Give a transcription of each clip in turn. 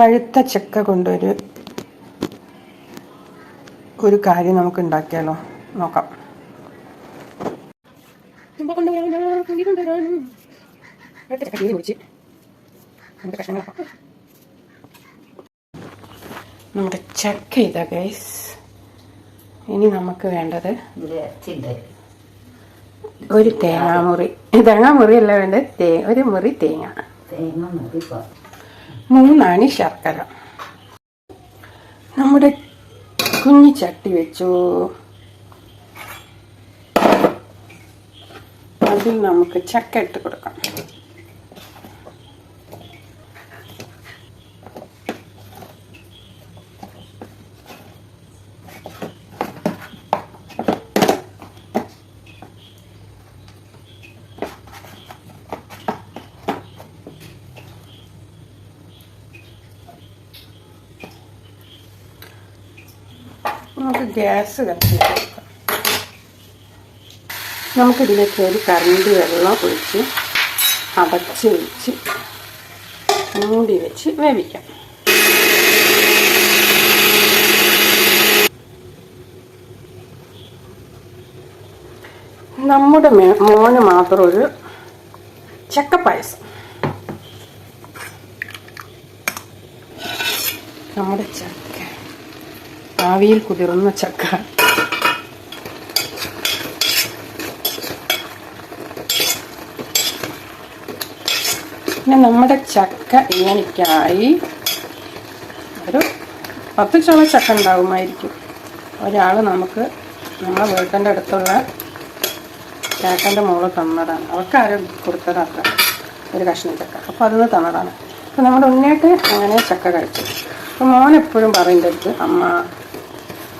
പഴുത്ത ചക്ക കൊണ്ടൊരു ഒരു കാര്യം നമുക്ക് ഉണ്ടാക്കിയാലോ നോക്കാം നമ്മുടെ ചക്ക ഇതാ ഗൈസ് ഇനി നമുക്ക് വേണ്ടത് ഒരു തേങ്ങാമുറി. തേങ്ങാമുറി അല്ല വേണ്ടത് ഒരു മുറി തേങ്ങ. തേങ്ങ മൂന്നാണി ശർക്കര. നമ്മുടെ കുഞ്ഞി ചട്ടി വെച്ചു. അതിൽ നമുക്ക് ചക്ക ഇട്ട് കൊടുക്കാം നമുക്ക് ഗ്യാസ് കത്തിച്ച് നമുക്കിതിലേക്ക് ഒരു കറണ്ട് വെള്ളം ഒഴിച്ച് അടച്ച് വെച്ച് മൂടി വെച്ച് വേവിക്കാം. നമ്മുടെ മോന് മാത്രം ഒരു ചക്ക പായസം. നമ്മുടെ ചക്ക ആവിയിൽ കുതിർന്ന ചക്ക. പിന്നെ നമ്മുടെ ചക്ക ഇങ്ങനെയൊക്കെയായി ഒരു പത്ത് ചോള ചക്ക ഉണ്ടാകുമായിരിക്കും. ഒരാൾ നമുക്ക് നമ്മളെ വീട്ടിന്റെ അടുത്തുള്ള ചേട്ടന്റെ മോൾ തന്നതാണ്. അവർക്ക് ആരും ഒരു കഷ്ണം ചക്ക. അപ്പോൾ അതിന് തന്നതാണ്. അപ്പോൾ നമ്മുടെ ഉണ്ണിയായിട്ട് അങ്ങനെ ചക്ക കഴിച്ചു. അപ്പോൾ മോൻ എപ്പോഴും അമ്മ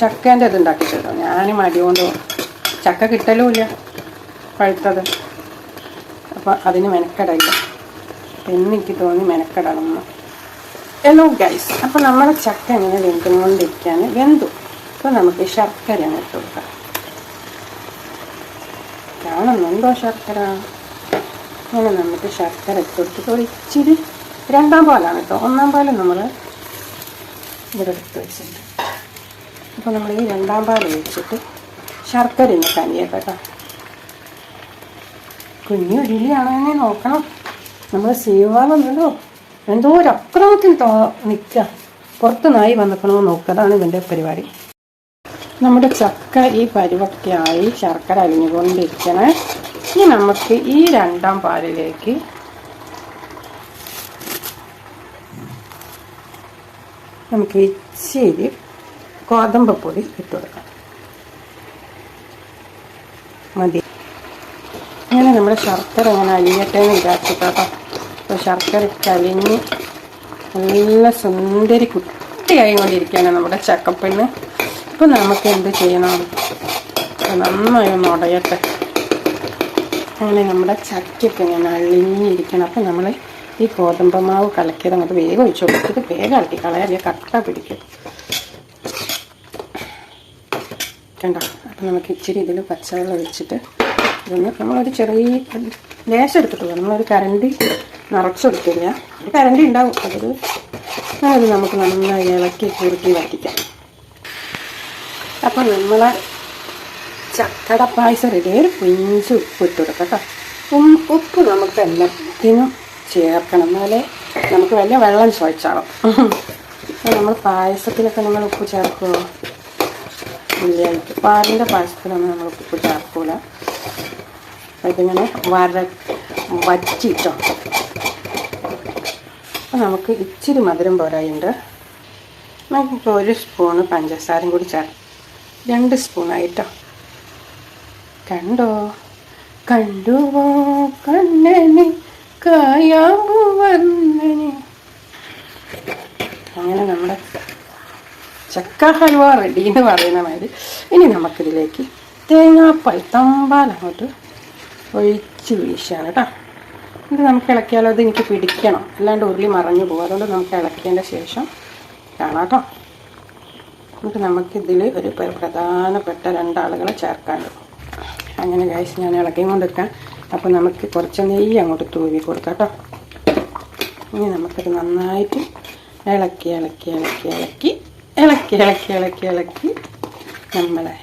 ചക്കേന്റെ ഇത് ഉണ്ടാക്കി ഞാനും ഞാൻ മടി കൊണ്ട് ചക്ക കിട്ടലുമില്ല പഴുത്തത്. അപ്പോൾ അതിന് മെനക്കെടയില്ല എന്നെനിക്ക് തോന്നി മെനക്കെടണം ഹലോ ഗൈസ് അപ്പോൾ നമ്മുടെ ചക്ക ഇങ്ങനെ വെന്തുകൊണ്ടിരിക്കാൻ വെന്തു. അപ്പോൾ നമുക്ക് ശർക്കര ഇട്ട് കൊടുക്കാം. കാണുന്നുണ്ടോ ശർക്കര? അങ്ങനെ നമുക്ക് ശർക്കര ഇട്ട് കൊടുത്തിട്ട് ഒരു ഇച്ചിരി രണ്ടാം പാലാണ് കേട്ടോ. ഒന്നാം പാലും നമ്മൾ ഇവിടെ എടുത്ത് വെച്ചിട്ടുണ്ട്. അപ്പോൾ നമ്മൾ ഈ രണ്ടാം പാൽ ഒഴിച്ചിട്ട് ശർക്കര ഇന്ന് കനിയൊക്കെ കേട്ടോ കുഞ്ഞു ഉരുളിയാണെന്നെ നോക്കണം. നമ്മൾ സീവാകുന്നുണ്ടോ എന്തോ ഒരു അക്രമത്തിൽ തോ നിൽക്കുക പുറത്ത് നായി വന്നിക്കണോ നോക്കുക അതാണ് ഇതിന്റെ പരിപാടി. നമ്മുടെ ചക്ക ഈ പരുവൊക്കെയായി ശർക്കര അലിഞ്ഞുകൊണ്ടിരിക്കണേ ഇനി നമുക്ക് ഈ രണ്ടാം പാലിലേക്ക് നമുക്ക് ഇച്ചിരി ഗോതമ്പ് പൊടി ഇട്ട് കൊടുക്കാം. മതി. അങ്ങനെ നമ്മുടെ ശർക്കര അങ്ങനെ അലിയട്ടെ എന്ന് വിചാരിച്ചിട്ടോ അപ്പോൾ ശർക്കര ഒക്കെ അലിഞ്ഞ് നല്ല സുന്ദരി കുട്ടിയായി കൊണ്ടിരിക്കുകയാണ് നമ്മുടെ ചക്കപ്പെണ്ണ്. ഇപ്പം നമുക്ക് എന്ത് ചെയ്യണം? നന്നായി ഒന്ന് ഉടയട്ടെ. അങ്ങനെ നമ്മുടെ ചക്കയൊക്കെ ഇങ്ങനെ അളിഞ്ഞിരിക്കണം അപ്പം നമ്മൾ ഈ ഗോതമ്പ് മാവ് കലക്കിയത് അങ്ങോട്ട് വേഗം ഒഴിച്ചു കൊടുത്തിട്ട് വേഗം ഇളക്കി കളയാതെ കട്ട പിടിക്കും. കണ്ടോ? അപ്പം നമുക്ക് ഇച്ചിരി ഇതിൽ പച്ചവെള്ളം ഒഴിച്ചിട്ട് ഇതൊന്ന് നമ്മളൊരു ചെറിയ ലേശം എടുത്തിട്ടുള്ളൂ. നമ്മളൊരു കരണ്ടി നിറച്ചെടുക്കില്ല ഒരു കരണ്ടി ഉണ്ടാവും. അതൊരു അത് നമുക്ക് നന്നായി ഇളക്കി കുറുക്കി വറ്റിക്കാം. അപ്പം നമ്മളെ ചക്കട പായസം റെഡി ഒരു പിഞ്ച് ഉപ്പ് ഇട്ട് കൊടുക്കാം കേട്ടോ. ഉപ്പ് നമുക്ക് എല്ലാത്തിനും ചേർക്കണം. എന്നാലേ നമുക്ക് വലിയ വെള്ളം ചോദിച്ചാളും നമ്മൾ പായസത്തിലൊക്കെ നമ്മൾ ഉപ്പ് ചേർക്കുമോ ഇല്ലായിരിക്കും പാലിന്റെ പായസത്തിലൊന്നും നമ്മൾ ഉപ്പ് ചേർക്കൂല. അതിങ്ങനെ വര വറ്റിട്ടോ. അപ്പം നമുക്ക് ഇച്ചിരി മധുരം പോരായുണ്ട്. നമുക്ക് ഒരു സ്പൂണ് പഞ്ചസാരയും കൂടി ചേർ രണ്ട് സ്പൂണായിട്ടോ. കണ്ടോ? കണ്ടുവോ? കണ്ണനി കായാമ്പു വന്നനി. അങ്ങനെ നമ്മുടെ ചക്ക ഹൽവ റെഡി എന്ന് പറയുന്ന മാതിരി. ഇനി നമുക്കിതിലേക്ക് തേങ്ങാപ്പാൽ തമ്പാൽ അങ്ങോട്ട് ഒഴിച്ച് വീശാണ് കേട്ടോ ഇത് നമുക്ക് ഇളക്കിയാലോ? അത് എനിക്ക് പിടിക്കണം. അല്ലാണ്ട് ഉരുളി മറഞ്ഞു പോകും. അതുകൊണ്ട് നമുക്ക് ഇളക്കിയതിന്റെ ശേഷം കാണാം കേട്ടോ എന്നിട്ട് നമുക്കിതിൽ ഒരു പ്ര- പ്രധാനപ്പെട്ട രണ്ടാളുകളെ ചേർക്കാനുണ്ട് അങ്ങനെ കഴിച്ച് ഞാൻ ഇളക്കിയും കൊണ്ടിരിക്കാം അപ്പോൾ നമുക്ക് കുറച്ച് നെയ്യ് അങ്ങോട്ട് തൂവി കൊടുക്കാം കേട്ടോ ഇനി നമുക്കത് നന്നായിട്ട് ഇളക്കി ഇളക്കി ഇളക്കി ഇളക്കി ഇളക്കി ഇളക്കി ഇളക്കി ഇളക്കി. നമ്മളെ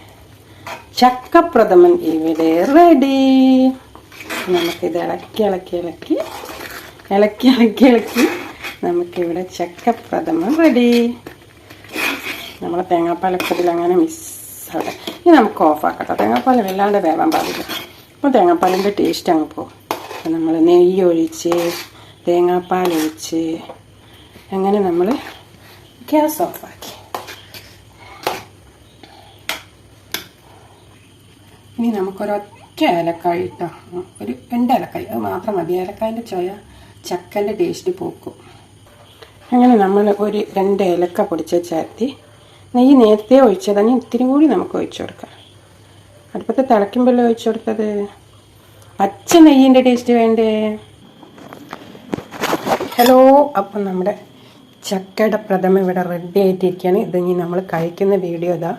ചക്കപ്രഥമൻ ഇവിടെ റെഡി നമുക്കിത് ഇളക്കി ഇളക്കി ഇളക്കി. ഇളക്കി ഇളക്കി ഇളക്കി. നമുക്കിവിടെ ചക്കപ്രഥമൻ റെഡി നമ്മളെ തേങ്ങാപ്പാലൊക്കെ അങ്ങനെ അങ്ങനെ മിസ്സാവട്ടെ ഇനി നമുക്ക് ഓഫാക്കട്ടെ തേങ്ങാപ്പാൽ വല്ലാണ്ട് വേവാൻ പാടില്ല. അപ്പോൾ തേങ്ങാപ്പാലിന്റെ ടേസ്റ്റ് അങ്ങ് പോകും നമ്മൾ നെയ്യ് ഒഴിച്ച് തേങ്ങാപ്പാൽ ഒഴിച്ച് അങ്ങനെ നമ്മൾ ഗ്യാസ് ഓഫാക്കി ഇനി നമുക്കൊരൊറ്റ ഏലക്കായ ഇട്ടോ ഒരു രണ്ട് ഏലക്കായ അത് മാത്രം മതി. ഏലക്കായന്റെ ചോയ ചക്കന്റെ ടേസ്റ്റ് പോക്കും. അങ്ങനെ നമ്മൾ ഒരു രണ്ട് ഏലക്ക പൊടിച്ച് ചേർത്തി നെയ്യ് നേരത്തെ ഒഴിച്ചത്. ഇനി ഇത്തിരി കൂടി നമുക്ക് ഒഴിച്ചു കൊടുക്കാം. അടുപ്പത്ത് തിളയ്ക്കുമ്പോഴല്ലേ ഒഴിച്ചു കൊടുത്തത്? പച്ച നെയ്യിന്റെ ടേസ്റ്റ് വേണ്ടേ? ഹലോ അപ്പം നമ്മുടെ ചക്കയുടെ പ്രഥമ ഇവിടെ റെഡി ആയിട്ടിരിക്കുകയാണ്. ഇത് ഇനി നമ്മൾ കഴിക്കുന്ന വീഡിയോ ഇതാ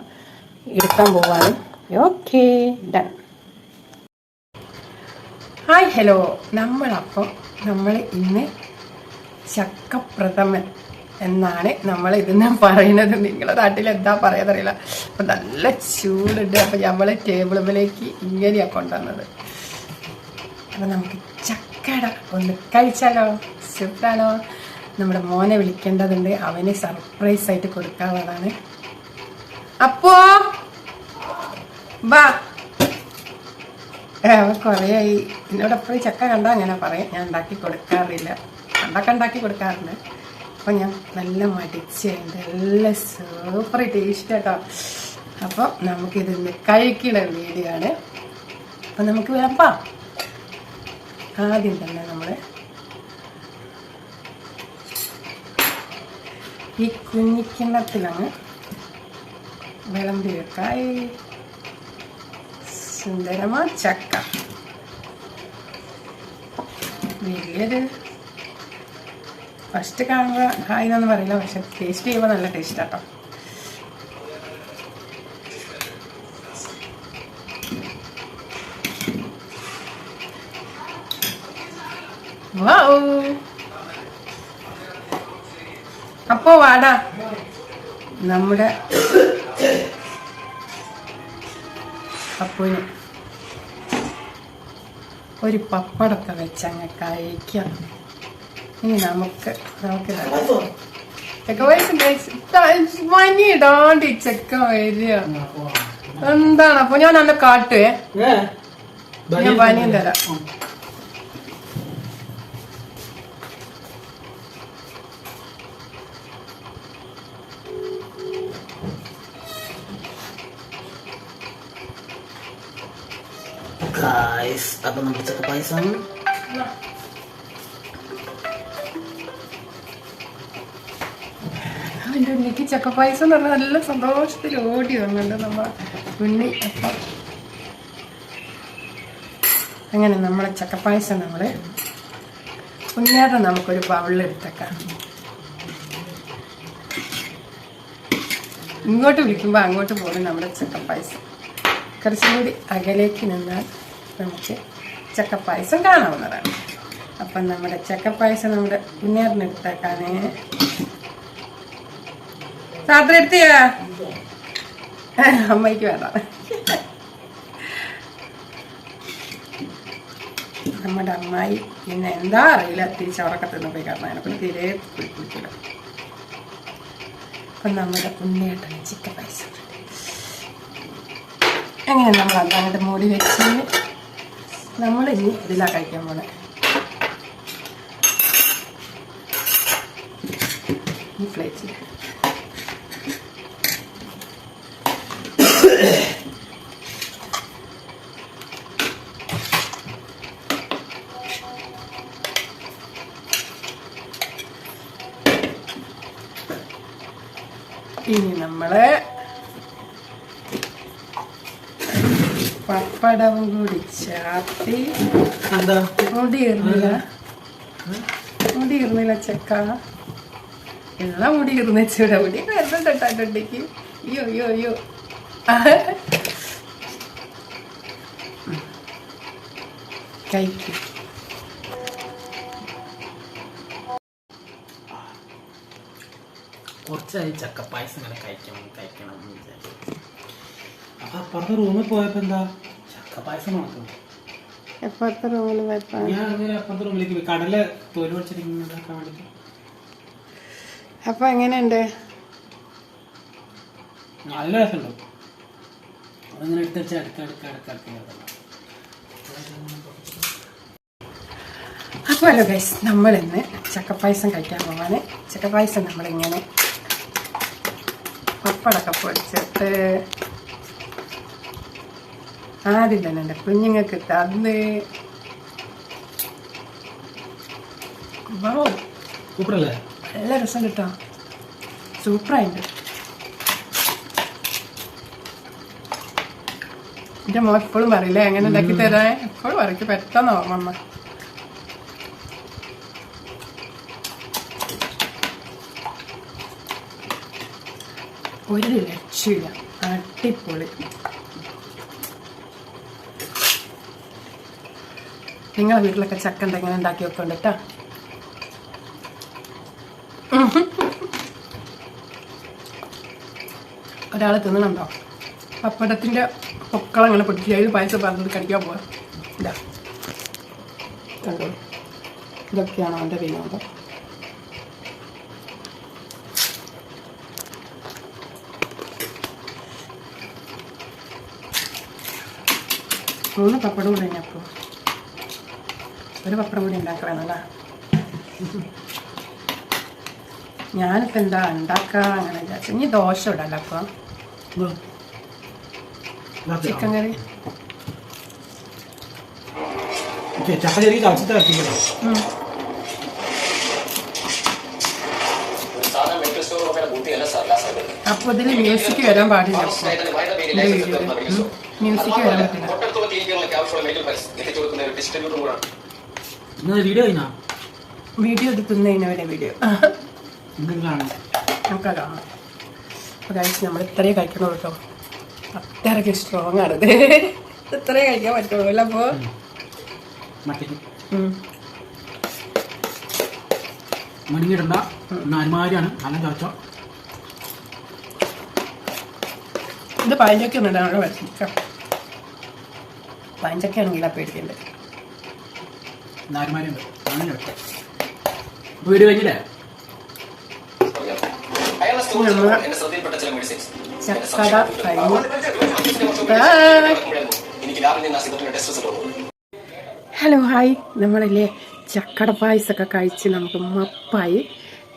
എടുക്കാൻ പോവാണ്. Okay done. Hi hello. നമ്മളപ്പം നമ്മൾ ഇന്ന് ചക്കപ്രഥമൻ എന്നാണ് നമ്മൾ ഇതിന് പറയുന്നത്. നിങ്ങളുടെ നാട്ടിൽ എന്താ പറയാതറിയില്ല അപ്പം നല്ല ചൂടുണ്ട്. അപ്പം നമ്മൾ ടേബിളിലേക്ക് ഇങ്ങനെയാണ് കൊണ്ടുവന്നത്. അപ്പം നമുക്ക് ചക്കട ഒന്ന് കഴിച്ചാലോ? സൂപ്പറാണോ നമ്മുടെ മോനെ വിളിക്കേണ്ടതുണ്ട്. അവന് സർപ്രൈസ് ആയിട്ട് കൊടുക്കാവുന്നതാണ് അപ്പോ ബാ കുറേയായി. എന്നോട് എപ്പോഴും ചക്ക കണ്ടാൽ അങ്ങനെ പറയാം. ഞാൻ ഉണ്ടാക്കി കൊടുക്കാറില്ല. പണ്ടൊക്കെ ഉണ്ടാക്കി കൊടുക്കാറുണ്ട്. അപ്പം ഞാൻ നല്ല മടിച്ചുണ്ട് നല്ല സൂപ്പർ ടേസ്റ്റ് കേട്ടോ അപ്പം നമുക്കിത് കഴിക്കണ വീഡിയോ ആണ് അപ്പം നമുക്ക് വേണപ്പാ ആദ്യം തന്നെ നമ്മൾ ഈ കുഞ്ഞിക്കിണ്ണത്തിലങ്ങ് വിളമ്പി വെക്കായി. സുന്ദരമാ ചക്ക. വലിയൊരു ഫസ്റ്റ് കാണുമ്പോൾ ഹായ് എന്നൊന്നും പറയില്ല പക്ഷെ ടേസ്റ്റ് ചെയ്യുമ്പോൾ നല്ല ടേസ്റ്റ് ആട്ടോ. അപ്പോ വാടാ. നമ്മുടെ അപ്പൂന് ഒരു പപ്പടമൊക്കെ വെച്ചങ്ങ് കഴിക്കാം ഇനി നമുക്ക് നമുക്ക് ചെക്ക ചെക്ക വരിക. എന്താണ്? അപ്പൊ ഞാൻ അന്ന് കാട്ടുവേ. ഞാൻ പനിയും തരാം. ഗായ്സ് അപ്പൊ നമ്മുടെ ചക്ക പായസം അതിന്റെ ഉണ്ണിക്ക് ചക്കപ്പായസം എന്ന് പറഞ്ഞാൽ നല്ല സന്തോഷത്തിൽ ഓടി വന്നുണ്ട് നമ്മ ഉണ്ണി അപ്പം അങ്ങനെ നമ്മളെ ചക്കപ്പായസം നമ്മൾ ഉണ്ണിയാട്ടം നമുക്കൊരു ബൗളിലെടുത്തേക്കാം ഇങ്ങോട്ട് വിളിക്കുമ്പോൾ അങ്ങോട്ട് പോകും നമ്മുടെ ചക്കപ്പായസം കുറച്ചും കൂടി അകലേക്ക് നിന്നാൽ നമുക്ക് ചക്കപ്പായസം കാണാവുന്നതാണ്. അപ്പം നമ്മുടെ ചക്കപ്പായസം നമ്മുടെ ഉണ്ണിയാറിനെടുത്തേക്കാനേ സാത്ര എടുത്തിയാ അമ്മയ്ക്ക് വേണ്ട. നമ്മുടെ അമ്മായി പിന്നെ എന്താ അറിയില്ല തിരിച്ച് ഉറക്കത്തിൽ നിന്ന് പോയി കാരണം അതിനെക്കൊണ്ട് തീരെ കുടിക്കില്ല അപ്പം നമ്മുടെ ഉണ്ണിയേട്ടൻ ചിക്കൻ പൈസ അങ്ങനെ നമ്മൾ അതങ്ങോട്ട് മൂടി വെച്ച് നമ്മൾ ഇനി ഇതിലാ കഴിക്കാൻ പോണേ. ഈ പ്ലേറ്റിൽ ഇനി നമ്മൾ പപ്പടവും കൂടി ചാത്തി എന്താ? മുടി മുടിയിരുന്നില്ല മുടി ഇരുന്നില്ല ചെക്ക. എല്ലാം മുടി ഇറുന്ന ചൂട മുടി വരുന്നുണ്ട് കേട്ടോട്ടേക്ക് അയ്യോ അയ്യോ അയ്യോ. കഴിക്കും. കുറച്ചായി ചക്ക പായസം ഇങ്ങനെ കഴിക്കണം കഴിക്കണം എന്ന് വിചാരിച്ചു. അപ്പൊ അപ്പുറത്തെ റൂമിൽ പോയപ്പോ എന്താ? ചക്ക പായസം മണക്കുന്നു എപ്പോഴത്തെ റൂമിൽ പോയപ്പോ? ഞാൻ അങ്ങനെ അപ്പുറത്തെ റൂമിലേക്ക് പോയി. കടല തോൽ വെച്ചിട്ട് ഇങ്ങനെ ഇതാക്കാൻ വേണ്ടിട്ട് അപ്പൊ എങ്ങനെയുണ്ട്? നല്ല രസമുണ്ട്. അതിങ്ങനെ എടുത്ത് അടുത്ത് അടുത്ത് അടുത്ത് അപ്പോൾ ഹലോ ഗൈസ് നമ്മളിന്ന് ചക്കപ്പായസം കഴിക്കാൻ പോവാണ്. ചക്കപ്പായസം നമ്മളിങ്ങനെ പപ്പടൊക്കെ പൊടിച്ചിട്ട് ആദ്യം തന്നെ. കുഞ്ഞുങ്ങൾക്ക് തന്ന് നല്ല രസം കിട്ടോ. സൂപ്പറായിട്ട് എന്റെ മോൻ എപ്പോഴും പറയില്ലേ എങ്ങനെ ഉണ്ടാക്കി തരാൻ? എപ്പോഴും പറയ്ക്ക് പെട്ടെന്ന് ഓർമ്മ ഒരു രക്ഷയില്ല. അടിപൊളി. നിങ്ങളെ വീട്ടിലൊക്കെ ചക്ക എന്തെങ്കിലും ഉണ്ടാക്കി വെക്കണ്ട കേട്ടോ ഒരാൾ തിന്നണുണ്ടോ? പപ്പടത്തിന്റെ പൊക്കളങ്ങനെ പൊട്ടിച്ച് അതിൽ പായസം പറഞ്ഞത് കടിക്കാൻ പോവാ. ഇതാ. കണ്ടോ? ഇതൊക്കെയാണ് അവന്റെ വിനോദം? മൂന്ന് പപ്പടം കൂടെ കഴിഞ്ഞപ്പോൾ ഒരു പപ്പടം കൂടി ഉണ്ടാക്കണമെന്നല്ല ഞാനിപ്പോൾ എന്താ ഉണ്ടാക്കുക അങ്ങനെ വിചാരിച്ചു. ഇനി ദോശ ഇടല്ല അപ്പം. ചിക്കൻ കറി അപ്പൊ അപ്പോൾ ഇതിൽ മ്യൂസിക് വരാൻ പാടില്ല മ്യൂസിക് വരാൻ പറ്റില്ല. വീഡിയോ കഴിഞ്ഞാ? വീഡിയോ എടുക്കുന്നതിനവരെ വീഡിയോ നമുക്ക് കാണാം നമ്മൾ ഇത്രയേ കഴിക്കണോ കേട്ടോ അത്രയ്ക്ക് സ്ട്രോങ് ആണിത് ഇത്രയേ കഴിക്കാൻ പറ്റുള്ളൂ അല്ല അപ്പോൾ മണിങ്ങിടണ്ട നാലുമാരിയാണ് നല്ല ചോദിച്ചോ ഇത് പഴഞ്ചക്ക ഒന്നും ഇടാനുള്ള പഴഞ്ചക്ക ആണെങ്കിൽ നാലുമാരിയുണ്ട് അങ്ങനെ വീഡിയോ കഴിഞ്ഞില്ലേ? Hello hi. നമ്മളല്ലേ ചക്കട പായസമൊക്കെ കഴിച്ച് നമുക്ക് മപ്പായി.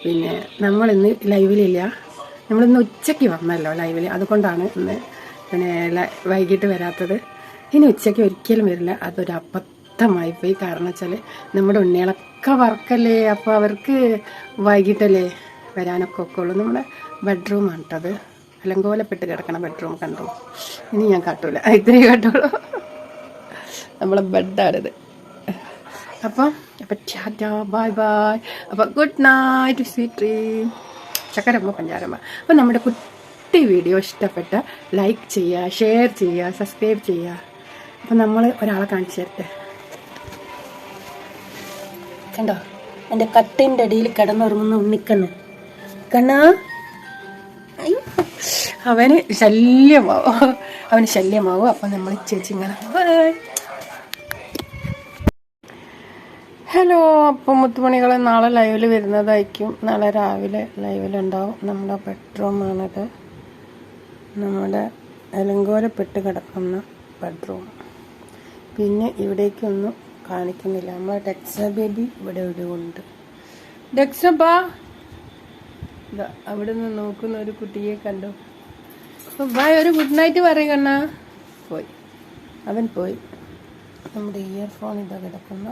പിന്നെ നമ്മളിന്ന് ലൈവിലില്ല. നമ്മളിന്ന് ഉച്ചയ്ക്ക് വന്നല്ലോ ലൈവിൽ അതുകൊണ്ടാണ് ഇന്ന് പിന്നെ വൈകിട്ട് വരാത്തത്. ഇനി ഉച്ചയ്ക്ക് ഒരിക്കലും വരില്ല. അതൊരു അബദ്ധമായി പോയി കാരണം വെച്ചാൽ നമ്മുടെ ഉണ്ണികളൊക്കെ വർക്കല്ലേ? അപ്പോൾ അവർക്ക് വൈകിട്ടല്ലേ വരാനൊക്കെ ഒക്കെ ഉള്ളൂ നമ്മുടെ ബെഡ്റൂമാണ് കേട്ടത് അലങ്കോലപ്പെട്ട് കിടക്കണ ബെഡ്റൂം കണ്ടു? ഇനി ഞാൻ കാട്ടൂല. ഇത്രയും കാട്ടുള്ളൂ. നമ്മളെ ബെഡാണിത്. അപ്പം അപ്പം ടാറ്റ ബൈ ബൈ. അപ്പം ഗുഡ് നൈറ്റ് സ്വീറ്റ് ഡ്രീം ചക്കരമ്മ പഞ്ചാരമ്മ. അപ്പം നമ്മുടെ കുട്ടി വീഡിയോ ഇഷ്ടപ്പെട്ട ലൈക്ക് ചെയ്യുക ഷെയർ ചെയ്യുക സബ്സ്ക്രൈബ് ചെയ്യുക. അപ്പം നമ്മൾ ഒരാളെ കാണിച്ചു തരട്ടെ? കണ്ടോ? എന്റെ കട്ടിന്റെ അടിയിൽ കിടന്നുറങ്ങുന്ന ഉണ്ണിക്കണ്ണ്. കണ്ണാ. അവന് ശല്യമാവും. അവന് ശല്യമാവും. അപ്പം നമ്മൾ ചേച്ചി ഇങ്ങനെ ഹലോ അപ്പം മുത്തുമണികളെ നാളെ ലൈവിൽ വരുന്നതായിരിക്കും. നാളെ രാവിലെ ലൈവിലുണ്ടാവും. നമ്മുടെ ബെഡ്റൂമാണിത്. നമ്മുടെ അലങ്കോലപ്പെട്ട് കിടക്കുന്ന ബെഡ്റൂം. പിന്നെ ഇവിടേക്കൊന്നും കാണിക്കുന്നില്ല. നമ്മൾ ഡെക്സ ബേബി ഇവിടെ ഇവിടെ ഉണ്ട് ഡെക്സബാ ദാ അവിടെ നിന്ന് നോക്കുന്ന ഒരു കുട്ടിയെ കണ്ടു? ബായ് ഒരു ഗുഡ് നൈറ്റ് പറയുകണ്ണ പോയി. അവൻ പോയി. നമ്മുടെ ഇയർഫോൺ ഇതാ കിടക്കുന്ന.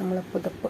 നമ്മളെ പുതപ്പ്.